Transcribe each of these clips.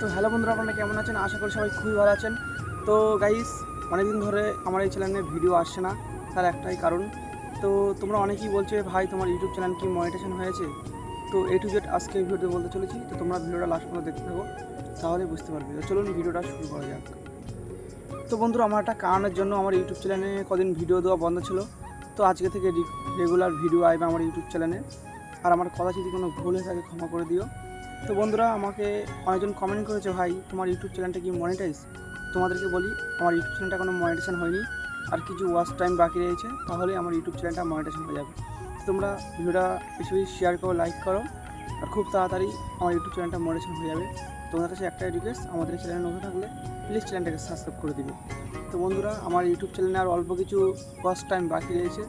তো হ্যালো বন্ধুরা, আপনারা কেমন আছেন? আশা করি সবাই খুবই ভালো আছেন। তো গাইস অনেকদিন ধরে আমার এই চ্যানেলে ভিডিও আসছে না, তার একটাই কারণ। তো তোমরা অনেকেই বলছো ভাই, তোমার ইউটিউব চ্যানেল কি মনিটেশন হয়েছে? তো এ টু জেড আজকে ভিডিওতে বলতে চলেছি। তো তোমরা ভিডিওটা লাস্ট পর্যন্ত দেখতে থাকো, তাহলে বুঝতে পারবে। তো চলুন ভিডিওটা শুরু করা যাক। তো বন্ধুরা, আমার একটা কারণের জন্য আমার ইউটিউব চ্যানেলে কদিন ভিডিও দেওয়া বন্ধ ছিল। তো আজকে থেকে রেগুলার ভিডিও আসবে আমার ইউটিউব চ্যানেলে আর আমার কথা যদি কোনো ভুল হয়ে থাকে, ক্ষমা করে দিও। তো বন্ধুরা, আমাকে অনেকজন কমেন্ট করেছে, ভাই, তোমার ইউটিউব চ্যানেলটা কি মনিটাইজ তোমাদেরকে বলি, আমার ইউটিউব চ্যানেলটা কোনো মনিটেশন হয়নি। আর কিছু ওয়াচ টাইম বাকি রয়েছে, তাহলে আমার ইউটিউব চ্যানেলটা মনিটেশন হয়ে যাবে। তোমরা ভিডিওটা বেশি বেশি শেয়ার করো লাইক করো, আর খুব তাড়াতাড়ি আমার ইউটিউব চ্যানেলটা মনিটেশন হয়ে যাবে। তোমাদের কাছে একটা রিকোয়েস্ট আমাদের চ্যানেল নতুন থাকলে প্লিজ চ্যানেলটাকে সাবস্ক্রাইব করে দিবে। তো বন্ধুরা, আমার ইউটিউব চ্যানেলে আর অল্প কিছু ওয়াচ টাইম বাকি রয়েছে।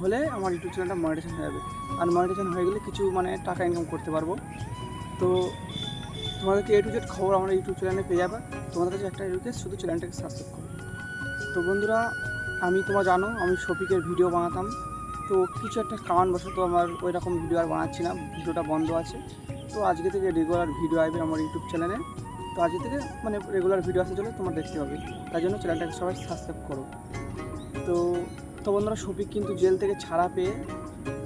হলে আমার ইউটিউব চ্যানেলটা মনিটেশন হয়ে যাবে। আর মনিটেশন হয়ে গেলে কিছু মানে টাকা ইনকাম করতে পারব। তো তোমাদেরকে এ টু জেড খবর আমার ইউটিউব চ্যানেলে পেয়ে যাবে। তোমাদের কাছে একটা রিকোয়েস্ট শুধু চ্যানেলটাকে সাবস্ক্রাইব করো। তো বন্ধুরা, আমি তোমার জানো, আমি শফিকের ভিডিও বানাতাম। তো কিছু একটা কারণবশত আমার ওই রকম ভিডিও আর বানাচ্ছি না, ভিডিওটা বন্ধ আছে। তো আজকে থেকে রেগুলার ভিডিও আসবে আমার ইউটিউব চ্যানেলে তো আজকে থেকে মানে রেগুলার ভিডিও আসতে চলে, তোমার দেখতে পাবে। তাই জন্য চ্যানেলটাকে সবাই সাবস্ক্রাইব করো। তো তো বন্ধুরা, শফিক কিন্তু জেল থেকে ছাড়া পেয়ে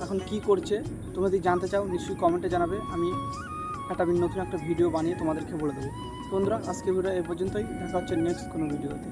এখন কি করছে, তোমরা যদি জানতে চাও, নিশ্চয়ই কমেন্টে জানাবে। আমি একটা নতুন একটা ভিডিও বানিয়ে তোমাদেরকে বলে দেবো। বন্ধুরা আজকে ভিডিও এ পর্যন্তই। দেখা হচ্ছে নেক্সট কোনো ভিডিওতে